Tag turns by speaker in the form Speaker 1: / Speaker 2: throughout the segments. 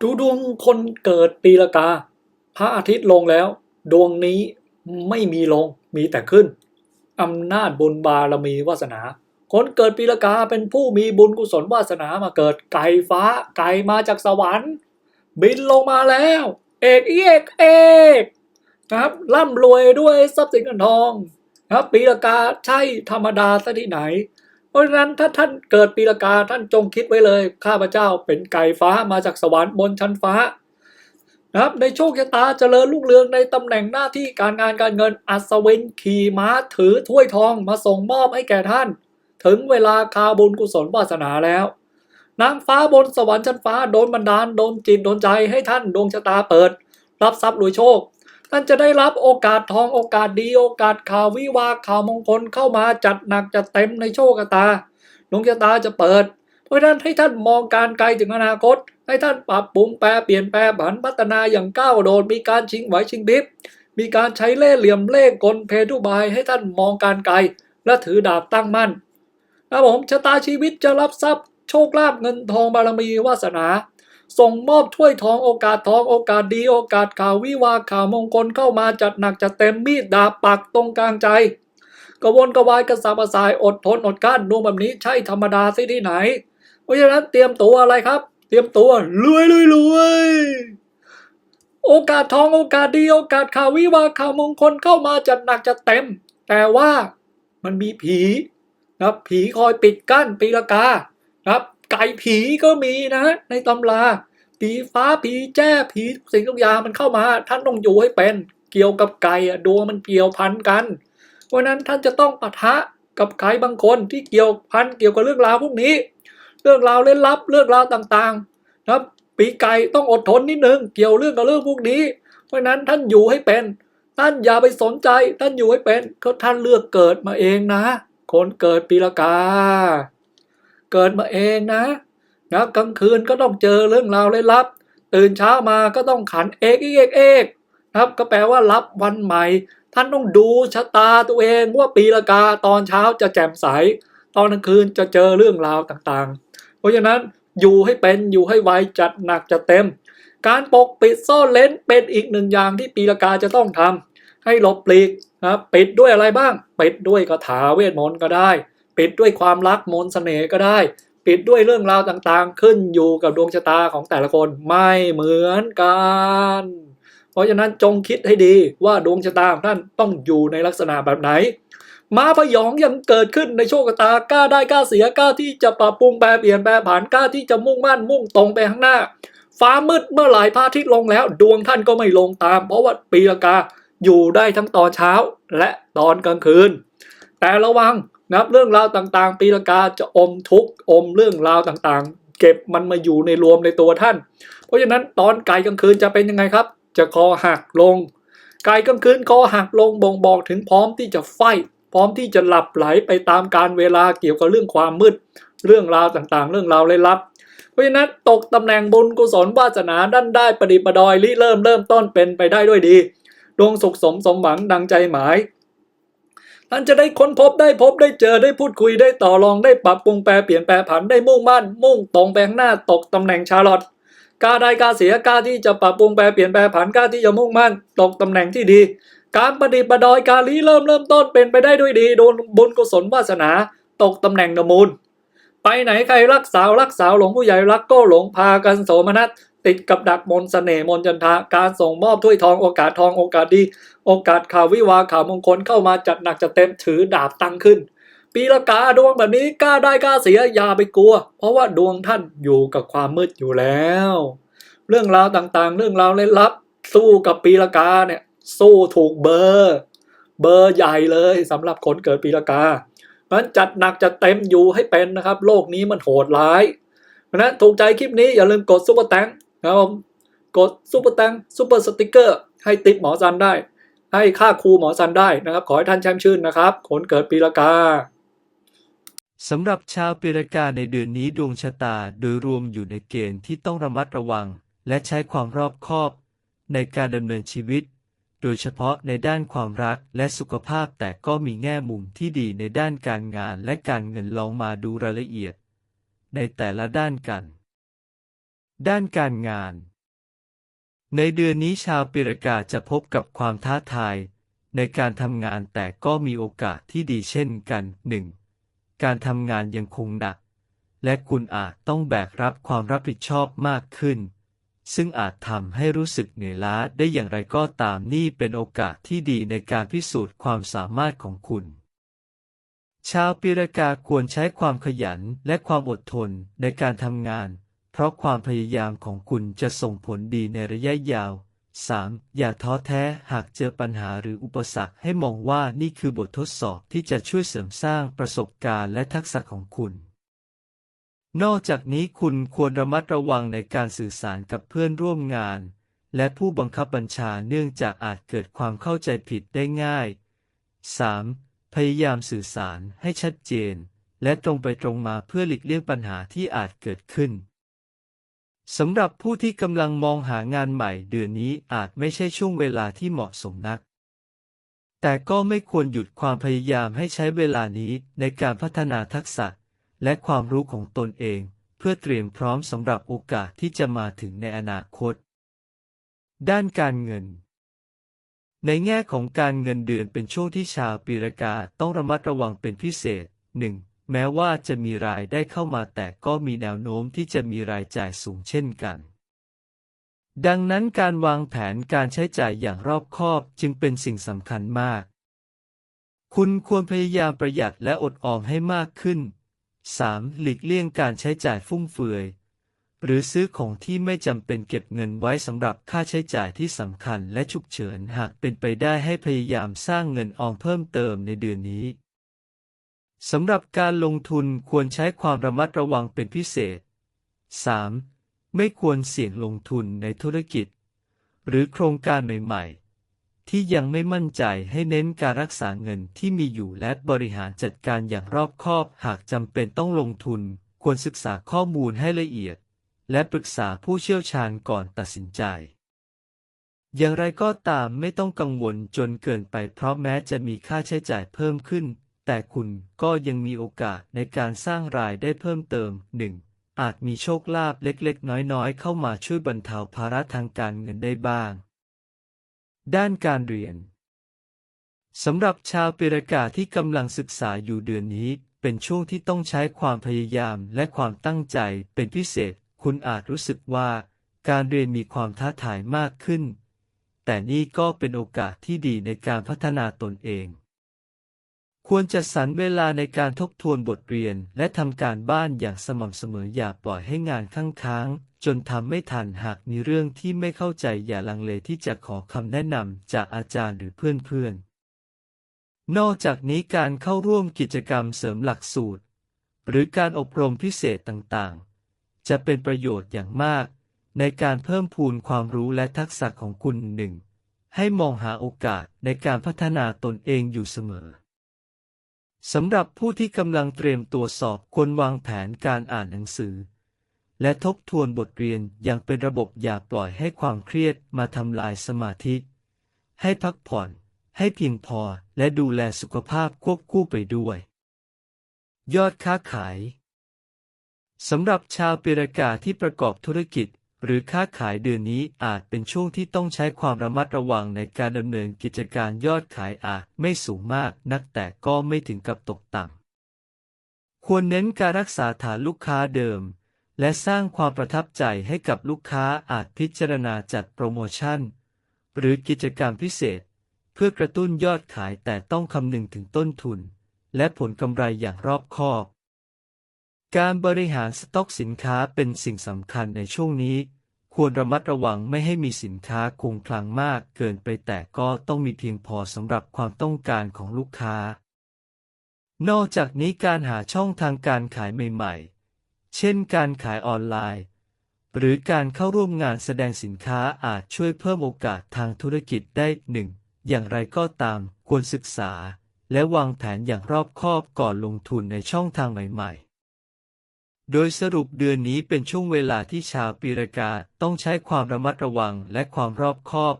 Speaker 1: ดูดวงคนเกิดปีละกา พระอาทิตย์ลงแล้ว ดวงนี้ไม่มีลงมีแต่ขึ้นอำนาจบุญบารมีวาสนา คนเกิดปีละกาเป็นผู้มีบุญกุศลวาสนามาเกิดไก่ฟ้าไก่มาจากสวรรค์ บินลงมาแล้ว เอกเอกเอกนะครับร่ำรวยด้วยทรัพย์สินเงินทองนะครับปีละกาใช่ธรรมดาซะที่ไหน ราะฉะนั้นถ้าท่านเกิดปีละกาท่านจงคิดไว้เลย ข้าพเจ้าเป็นไก่ฟ้ามาจากสวรรค์บนชั้นฟ้านะครับในโชคชะตาเจริญรุ่งเรืองในตำแหน่งหน้าที่การงานการเงินอัศวินขี่ม้าถือถ้วยทองมาส่งมอบให้แก่ท่าน ถึงเวลาคาบุญกุศลวาสนาแล้ว นางฟ้าบนสวรรค์ชั้นฟ้าโดนบันดาลโดนจิตโดนใจให้ท่านดวงชะตาเปิด รับทรัพย์รวยโชค ท่านจะได้รับโอกาสทองโอกาสดีโอกาสข่าววิวาข่าวมงคลเข้ามาจัดหนักจัดเต็มในโชคชะตาดวงชะตาจะเปิด เพราะนั้นให้ท่านมองการไกลถึงอนาคต ให้ท่านปรับปรุงแปรเปลี่ยนแปลผันพัฒนาอย่างก้าวโดดมีการชิงไหวชิงพริบมีการใช้เล่ห์เหลี่ยมเล่ห์กลเพทุบายให้ท่านมองการไกล และถือดาบตั้งมั่นนะผมชะตาชีวิตจะรับทรัพย์โชคลาภเงินทองบารมีวาสนา ส่งมอบถ้วยทองโอกาสทองโอกาสดีโอกาสข่าววิวาข่าวมงคลเข้ามาจัดหนักจัดเต็มมีดดาบปักตรงกลางใจกระวนกระวายกระสับกระส่ายอดทนอดกั้นดวงแบบนี้ใช่ธรรมดาสิที่ไหน เพราะฉะนั้นเตรียมตัวอะไรครับ เตรียมตัวรวยรวยรวยโอกาสทองโอกาสดีโอกาสข่าววิวาข่าวมงคลเข้ามาจัดหนักจัดเต็ม แต่ว่ามันมีผีนะครับผีคอยปิดกั้นปีละกานะครับ ไก่ผีก็มีนะ ในตำรา ผีฟ้าผีแจ้ผีทุกสิ่งทุกอย่างมันเข้ามา ท่านต้องอยู่ให้เป็น เกี่ยวกับไก่ดวงมันเกี่ยวพันกัน เพราะนั้นท่านจะต้องปะทะกับใครบางคนที่เกี่ยวพันเกี่ยวกับเรื่องราวพวกนี้ เรื่องราวเล่นลับเรื่องราวต่างๆนะครับปีไก่ต้องอดทนนิดนึงเกี่ยวเรื่องกับเรื่องพวกนี้ เพราะฉะนั้นท่านอยู่ให้เป็น ท่านอย่าไปสนใจ ท่านอยู่ให้เป็นก็ท่านเลือกเกิดมาเองนะ คนเกิดปีละกา เกิดมาเองนะนะกลางคืนก็ต้องเจอเรื่องราวเล่ลับ ตื่นเช้ามาก็ต้องขันเอกเอกเอกนะครับก็แปลว่ารับวันใหม่ ท่านต้องดูชะตาตัวเองว่าปีละกาตอนเช้าจะแจ่มใส ตอนกลางคืนจะเจอเรื่องราวต่างๆ เพราะฉะนั้นอยู่ให้เป็นอยู่ให้ไวจัดหนักจัดเต็ม การปกปิดซ่อนเลนเป็นอีกหนึ่งอย่างที่ปีละกาจะต้องทำให้หลบปลีกนะปิดด้วยอะไรบ้าง ปิดด้วยคาถาเวทมนต์ก็ได้ ปิดด้วยความรักมนต์เสน่ห์ก็ได้ ปิดด้วยเรื่องราวต่างๆ ขึ้นอยู่กับดวงชะตาของแต่ละคนไม่เหมือนกัน เพราะฉะนั้นจงคิดให้ดีว่าดวงชะตาของท่านต้องอยู่ในลักษณะแบบไหนม้าพยองยังเกิดขึ้นในโชคชะตากล้าได้กล้าเสียกล้าที่จะปรับปรุงแปรเปลี่ยนแปรผันกล้าที่จะมุ่งมั่นมุ่งตรงไปข้างหน้า ฟ้ามืดเมื่อไหร่พระอาทิตย์ลงแล้ว ดวงท่านก็ไม่ลงตาม เพราะว่าปีละกาอยู่ได้ทั้งตอนเช้าและตอนกลางคืน แต่ระวัง นะครับเรื่องราวต่างๆ ปีละกาจะอมทุกข์อมเรื่องราวต่างๆ เก็บมันมาอยู่ในรวมในตัวท่าน เพราะฉะนั้นตอนไก่กลางคืนจะเป็นยังไงครับ จะคอหักลง ไก่กลางคืนคอหักลงบ่งบอกถึงพร้อมที่จะไฟพร้อมที่จะหลับไหลไปตามการเวลาเกี่ยวกับเรื่องความมืด เรื่องราวต่างๆ เรื่องราวเลยลับ เพราะฉะนั้นตกตำแหน่งบุญกุศลวาสนาด้านได้ประดิประดอยริเริ่มเริ่มต้นเป็นไปได้ด้วยดี ดวงสุขสมสมหวังดังใจหมาย ท่านจะได้ค้นพบได้พบได้เจอได้พูดคุยได้ต่อรองได้ปรับปรุงแปรเปลี่ยนแปรผันได้มุ่งมั่น มุ่งตรงไปข้างหน้าตกตำแหน่งชาลอตกล้าได้กล้าเสียกล้าที่จะปรับปรุงแปรเปลี่ยนแปรผันกล้าที่จะมุ่งมั่น ตกตำแหน่งที่ดี การประดิษฐ์ประดอยการลีเริ่มเริ่มต้นเป็นไปได้ด้วยดีโดนบุญกุศลวาสนา ตกตำแหน่งนมูล ไปไหนใครรักสาวรักสาวหลงผู้ใหญ่รักก็หลงพากันโสมนัส ติดกับดักมนต์เสน่ห์มนจันทาการส่งมอบถ้วยทองโอกาสทองโอกาสดี โอกาสข่าววิวาข่าวมงคลเข้ามาจัดหนักจัดเต็มถือดาบตั้งขึ้น ปีละกาดวงแบบนี้กล้าได้กล้าเสียอย่าไปกลัว เพราะว่าดวงท่านอยู่กับความมืดอยู่แล้ว เรื่องราวต่างๆ เรื่องราวเล่นลับ สู้กับปีละกาเนี่ยสู้ถูกเบอร์เบอร์ใหญ่เลยสำหรับคนเกิดปีละกาเพราะนั้นจัดหนักจัดเต็มอยู่ให้เป็นนะครับ โลกนี้มันโหดร้ายเพราะฉะนั้นถูกใจคลิปนี้อย่าลืมกดซุปเปอร์แตง นะครับผมกดซุปเปอร์แตงซุปเปอร์สติกเกอร์ให้ติปหมอซันได้ ให้ค่าครูหมอซันได้นะครับ ขอให้ท่านแช่มชื่นนะครับคนเกิดปีละกา
Speaker 2: สำหรับชาวปีรากาในเดือนนี้ดวงชะตาโดยรวมอยู่ในเกณฑ์ที่ต้องระมัดระวัง และใช้ความรอบคอบ ในการดำเนินชีวิต โดยเฉพาะในด้านความรักและสุขภาพแต่ก็มีแง่มุมที่ดีในด้านการงานและการเงินลองมาดูรายละเอียด ในแต่ละด้านกัน ด้านการงาน ในเดือนนี้ชาวปีรกาจะพบกับความท้าทาย ในการทำงานแต่ก็มีโอกาสที่ดีเช่นกัน 1. การทำงานยังคงหนัก และคุณอาจต้องแบกรับความรับผิดชอบมากขึ้น ซึ่งอาจทำให้รู้สึกเหนื่อยล้าได้อย่างไรก็ตามนี่เป็นโอกาสที่ดีในการพิสูจน์ความสามารถของคุณชาวปีรากาควรใช้ความขยันและความอดทนในการทำงาน เพราะความพยายามของคุณจะส่งผลดีในระยะยาว 3. อย่าท้อแท้หากเจอปัญหาหรืออุปสรรคให้มองว่านี่คือบททดสอบที่จะช่วยเสริมสร้างประสบการณ์และทักษะของคุณ นอกจากนี้คุณควรระมัดระวังในการสื่อสารกับเพื่อนร่วมงาน และผู้บังคับบัญชาเนื่องจากอาจเกิดความเข้าใจผิดได้ง่าย 3. พยายามสื่อสารให้ชัดเจน และตรงไปตรงมาเพื่อหลีกเลี่ยงปัญหาที่อาจเกิดขึ้น สำหรับผู้ที่กำลังมองหางานใหม่เดือนนี้อาจไม่ใช่ช่วงเวลาที่เหมาะสมนัก แต่ก็ไม่ควรหยุดความพยายามให้ใช้เวลานี้ในการพัฒนาทักษะ และความรู้ของตนเอง เพื่อเตรียมพร้อมสำหรับโอกาสที่จะมาถึงในอนาคต ด้านการเงิน ในแง่ของการเงินเดือนเป็นช่วงที่ชาวปีรากาต้องระมัดระวังเป็นพิเศษ 1. แม้ว่าจะมีรายได้เข้ามาแต่ก็มีแนวโน้มที่จะมีรายจ่ายสูงเช่นกัน ดังนั้นการวางแผนการใช้จ่ายอย่างรอบคอบจึงเป็นสิ่งสำคัญมาก คุณควรพยายามประหยัดและอดออมให้มากขึ้น 3. หลีกเลี่ยงการใช้จ่ายฟุ่มเฟือย หรือซื้อของที่ไม่จำเป็นเก็บเงินไว้สำหรับค่าใช้จ่ายที่สำคัญและฉุกเฉินหากเป็นไปได้ให้พยายามสร้างเงินออมเพิ่มเติมในเดือนนี้ สำหรับการลงทุนควรใช้ความระมัดระวังเป็นพิเศษ 3. ไม่ควรเสี่ยงลงทุนในธุรกิจ หรือโครงการใหม่ๆ ที่ยังไม่มั่นใจให้เน้นการรักษาเงินที่มีอยู่และบริหารจัดการอย่างรอบคอบ หากจำเป็นต้องลงทุน ควรศึกษาข้อมูลให้ละเอียด และปรึกษาผู้เชี่ยวชาญก่อนตัดสินใจ อย่างไรก็ตามไม่ต้องกังวลจนเกินไปเพราะแม้จะมีค่าใช้จ่ายเพิ่มขึ้น แต่คุณก็ยังมีโอกาสในการสร้างรายได้เพิ่มเติมหนึ่งอาจมีโชคลาภเล็กๆ น้อยๆ เข้ามาช่วยบรรเทาภาระทางการเงินได้บ้าง ด้านการเรียนสำหรับชาวเปรากาที่กำลังศึกษาอยู่เดือนนี้ เป็นช่วงที่ต้องใช้ความพยายามและความตั้งใจเป็นพิเศษ คุณอาจรู้สึกว่า การเรียนมีความท้าทายมากขึ้น แต่นี่ก็เป็นโอกาสที่ดีในการพัฒนาตนเอง ควรจัดสรรเวลาในการทบทวนบทเรียน และทำการบ้านอย่างสม่ำเสมออย่าปล่อยให้งานค้างค้างจนทำไม่ทันหากมีเรื่องที่ไม่เข้าใจอย่าลังเลที่จะขอคำแนะนำจากอาจารย์หรือเพื่อนๆ นอกจากนี้การเข้าร่วมกิจกรรมเสริมหลักสูตร หรือการอบรมพิเศษต่างๆ จะเป็นประโยชน์อย่างมาก ในการเพิ่มพูนความรู้และทักษะของคุณหนึ่งให้มองหาโอกาสในการพัฒนาตนเองอยู่เสมอ สำหรับผู้ที่กำลังเตรียมตัวสอบควรวางแผนการอ่านหนังสือ และทบทวนบทเรียนอย่างเป็นระบบอย่าปล่อยให้ความเครียดมาทำลายสมาธิ ให้พักผ่อน ให้เพียงพอและดูแลสุขภาพควบคู่ไปด้วย ยอดค้าขายสำหรับชาวเปรากาที่ประกอบธุรกิจ หรือค้าขายเดือนนี้อาจเป็นช่วงที่ต้องใช้ความระมัดระวังในการดำเนินกิจการยอดขายอาจไม่สูงมากนักแต่ก็ไม่ถึงกับตกต่ำ ควรเน้นการรักษาฐานลูกค้าเดิม และสร้างความประทับใจให้กับลูกค้าอาจพิจารณาจัดโปรโมชั่น หรือกิจกรรมพิเศษ เพื่อกระตุ้นยอดขายแต่ต้องคำนึงถึงต้นทุน และผลกำไรอย่างรอบคอบ การบริหารสต็อกสินค้าเป็นสิ่งสำคัญในช่วงนี้ ควรระมัดระวังไม่ให้มีสินค้าคงคลังมากเกินไปแต่ก็ต้องมีเพียงพอสำหรับความต้องการของลูกค้า นอกจากนี้การหาช่องทางการขายใหม่ๆ เช่นการขายออนไลน์ หรือการเข้าร่วมงานแสดงสินค้าอาจช่วยเพิ่มโอกาสทางธุรกิจได้หนึ่งอย่างไรก็ตามควรศึกษา และวางแผนอย่างรอบคอบก่อนลงทุนในช่องทางใหม่ๆ โดยสรุปเดือนนี้เป็นช่วงเวลาที่ชาวปีรากาต้องใช้ความระมัดระวังและความรอบคอบ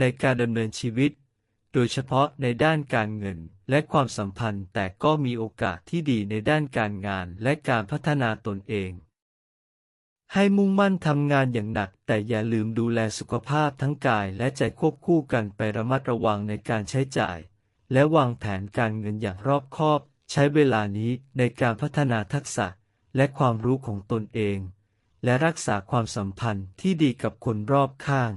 Speaker 2: ในการดำเนินชีวิต โดยเฉพาะในด้านการเงินและความสัมพันธ์ แต่ก็มีโอกาสที่ดีในด้านการงานและการพัฒนาตนเอง ให้มุ่งมั่นทำงานอย่างหนัก แต่อย่าลืมดูแลสุขภาพทั้งกายและใจควบคู่กันไประมัดระวังในการใช้จ่าย และวางแผนการเงินอย่างรอบคอบ ใช้เวลานี้ในการพัฒนาทักษะ และความรู้ของตนเอง และรักษาความสัมพันธ์ที่ดีกับคนรอบข้าง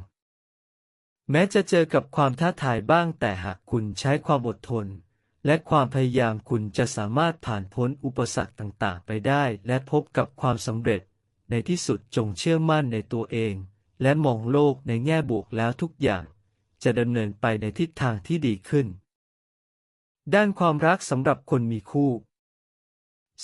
Speaker 2: แม้จะเจอกับความท้าทายบ้างแต่หากคุณใช้ความอดทน และความพยายามคุณจะสามารถผ่านพ้นอุปสรรคต่างๆ ไปได้ และพบกับความสำเร็จ ในที่สุดจงเชื่อมั่นในตัวเอง และมองโลกในแง่บวกแล้วทุกอย่าง จะดำเนินไปในทิศทางที่ดีขึ้น ด้านความรักสำหรับคนมีคู่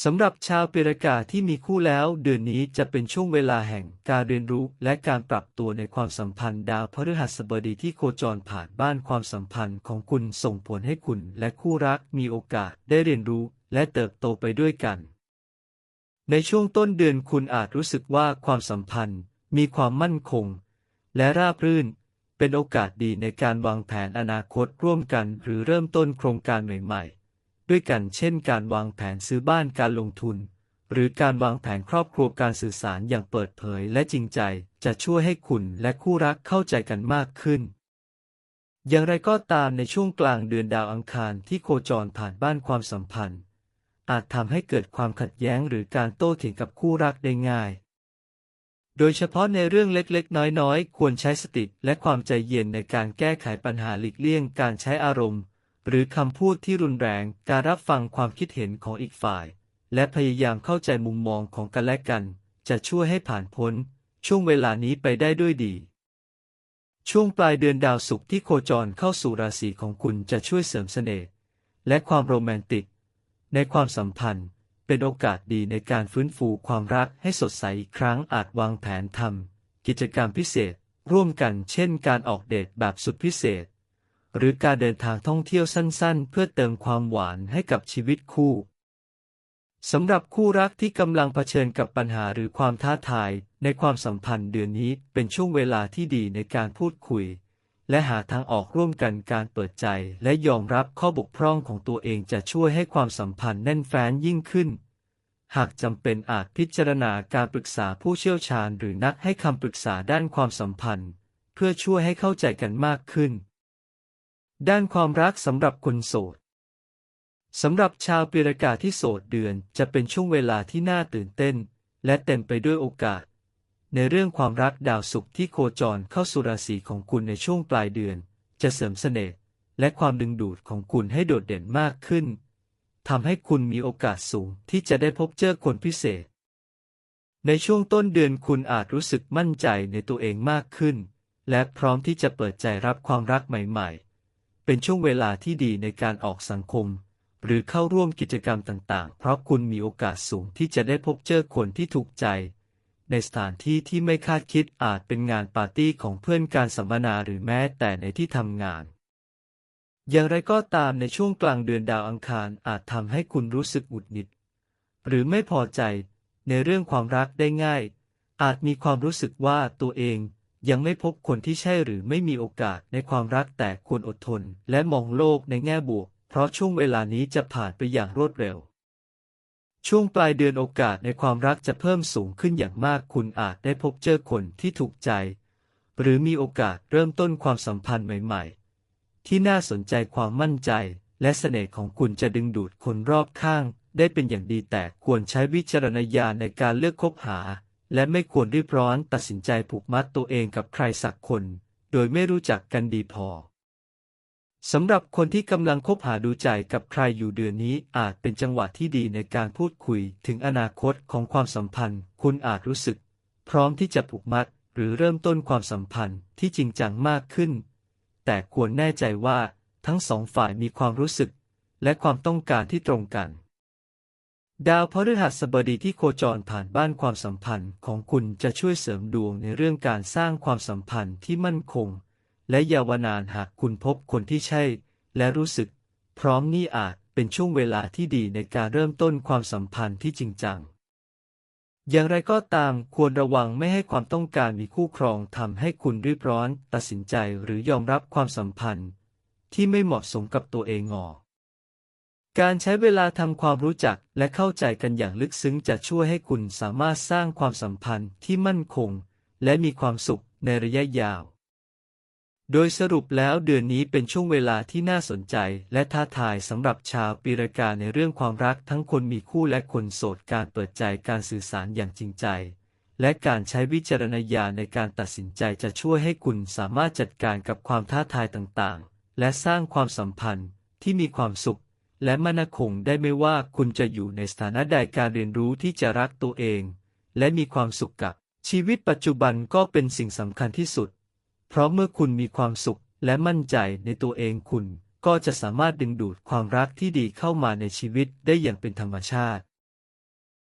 Speaker 2: สำหรับชาวเปรกาที่มีคู่แล้ว เดือนนี้จะเป็นช่วงเวลาแห่งการเรียนรู้และการปรับตัวในความสัมพันธ์ดาวพฤหัสบดีที่โคจรผ่านบ้านความสัมพันธ์ของคุณส่งผลให้คุณและคู่รักมีโอกาสได้เรียนรู้และเติบโตไปด้วยกัน ในช่วงต้นเดือนคุณอาจรู้สึกว่าความสัมพันธ์มีความมั่นคง และราบรื่น เป็นโอกาสดีในการวางแผนอนาคตร่วมกัน หรือเริ่มต้นโครงการใหม่ๆ ด้วยกัน เช่น การวางแผนซื้อบ้านการลงทุน หรือการวางแผนครอบครัวการสื่อสารอย่างเปิดเผยและจริงใจ จะช่วยให้คุณและคู่รักเข้าใจกันมากขึ้น อย่างไรก็ตามในช่วงกลางเดือนดาวอังคารที่โคจรผ่านบ้านความสัมพันธ์ อาจทำให้เกิดความขัดแย้งหรือการโต้เถียงกับคู่รักได้ง่ายโดยเฉพาะในเรื่องเล็กๆ น้อยๆ ควรใช้สติและความใจเย็นในการแก้ไขปัญหาหลีกเลี่ยงการใช้อารมณ์ หรือคำพูดที่รุนแรง การรับฟังความคิดเห็นของอีกฝ่าย และพยายามเข้าใจมุมมองของกันและกัน จะช่วยให้ผ่านพ้น ช่วงเวลานี้ไปได้ด้วยดี ช่วงปลายเดือนดาวศุกร์ที่โคจรเข้าสู่ราศีของคุณจะช่วยเสริมเสน่ห์และความโรแมนติก ในความสัมพันธ์ เป็นโอกาสดีในการฟื้นฟูความรักให้สดใสอีกครั้งอาจวางแผนทำกิจกรรมพิเศษ ร่วมกันเช่นการออกเดทแบบสุดพิเศษ หรือการเดินทางท่องเที่ยวสั้นๆ เพื่อเติมความหวานให้กับชีวิตคู่สำหรับคู่รักที่กำลังเผชิญกับปัญหาหรือความท้าทาย ในความสัมพันธ์เดือนนี้เป็นช่วงเวลาที่ดีในการพูดคุย และหาทางออกร่วมกันการเปิดใจและยอมรับข้อบกพร่องของตัวเองจะช่วยให้ความสัมพันธ์แน่นแฟ้นยิ่งขึ้น หากจำเป็นอาจพิจารณาการปรึกษาผู้เชี่ยวชาญ หรือนักให้คำปรึกษาด้านความสัมพันธ์ เพื่อช่วยให้เข้าใจกันมากขึ้น ด้านความรักสำหรับคนโสดสำหรับชาวปีรากาที่โสดเดือนจะเป็นช่วงเวลาที่น่าตื่นเต้น และเต็มไปด้วยโอกาส ในเรื่องความรักดาวศุกร์ที่โคจรเข้าสู่ราศีของคุณในช่วงปลายเดือน จะเสริมเสน่ห์และความดึงดูดของคุณให้โดดเด่นมากขึ้นทำให้คุณมีโอกาสสูงที่จะได้พบเจอคนพิเศษ ในช่วงต้นเดือนคุณอาจรู้สึกมั่นใจในตัวเองมากขึ้น และพร้อมที่จะเปิดใจรับความรักใหม่ ๆ เป็นช่วงเวลาที่ดีในการออกสังคม หรือเข้าร่วมกิจกรรมต่างๆ เพราะคุณมีโอกาสสูงที่จะได้พบเจอคนที่ถูกใจ ในสถานที่ที่ไม่คาดคิดอาจเป็นงานปาร์ตี้ของเพื่อนการสัมมนาหรือแม้แต่ในที่ทำงาน อย่างไรก็ตามในช่วงกลางเดือนดาวอังคารอาจทำให้คุณรู้สึกหงุดหงิด หรือไม่พอใจในเรื่องความรักได้ง่าย อาจมีความรู้สึกว่าตัวเอง ยังไม่พบคนที่ใช่หรือไม่มีโอกาสในความรักแต่ควรอดทน และมองโลกในแง่บวก เพราะช่วงเวลานี้จะผ่านไปอย่างรวดเร็ว ช่วงปลายเดือนโอกาสในความรักจะเพิ่มสูงขึ้นอย่างมากคุณอาจได้พบเจอคนที่ถูกใจ หรือมีโอกาสเริ่มต้นความสัมพันธ์ใหม่ ๆ ที่น่าสนใจความมั่นใจ และเสน่ห์ของคุณจะดึงดูดคนรอบข้าง ได้เป็นอย่างดีแต่ควรใช้วิจารณญาณในการเลือกคบหา และไม่ควรรีบร้อนตัดสินใจผูกมัดตัวเองกับใครสักคน โดยไม่รู้จักกันดีพอสำหรับคนที่กำลังคบหาดูใจกับใครอยู่เดือนนี้อาจเป็นจังหวะที่ดีในการพูดคุยถึงอนาคตของความสัมพันธ์ คุณอาจรู้สึก พร้อมที่จะผูกมัดหรือเริ่มต้นความสัมพันธ์ที่จริงจังมากขึ้น แต่ควรแน่ใจว่าทั้งสองฝ่ายมีความรู้สึก และความต้องการที่ตรงกัน ดาวพฤหัสบดีที่โคจรผ่านบ้านความสัมพันธ์ของคุณจะช่วยเสริมดวงในเรื่องการสร้างความสัมพันธ์ที่มั่นคง และยาวนานหากคุณพบคนที่ใช่ และรู้สึก พร้อมนี่อาจเป็นช่วงเวลาที่ดีในการเริ่มต้นความสัมพันธ์ที่จริงจัง อย่างไรก็ตามควรระวังไม่ให้ความต้องการมีคู่ครองทำให้คุณรีบร้อน ตัดสินใจหรือยอมรับความสัมพันธ์ ที่ไม่เหมาะสมกับตัวเองออก การใช้เวลาทำความรู้จักและเข้าใจกันอย่างลึกซึ้งจะช่วยให้คุณสามารถสร้างความสัมพันธ์ที่มั่นคง และมีความสุขในระยะยาว โดยสรุปแล้วเดือนนี้เป็นช่วงเวลาที่น่าสนใจ และท้าทายสำหรับชาวปีรากาในเรื่องความรักทั้งคนมีคู่และคนโสดการเปิดใจการสื่อสารอย่างจริงใจ และการใช้วิจารณญาณในการตัดสินใจจะช่วยให้คุณสามารถจัดการกับความท้าทายต่างๆ และสร้างความสัมพันธ์ที่มีความสุข และมั่นคงได้ไม่ว่าคุณจะอยู่ในสถานะใดการเรียนรู้ที่จะรักตัวเอง และมีความสุขกับ ชีวิตปัจจุบันก็เป็นสิ่งสำคัญที่สุด เพราะเมื่อคุณมีความสุขและมั่นใจในตัวเองคุณ ก็จะสามารถดึงดูดความรักที่ดีเข้ามาในชีวิตได้อย่างเป็นธรรมชาติ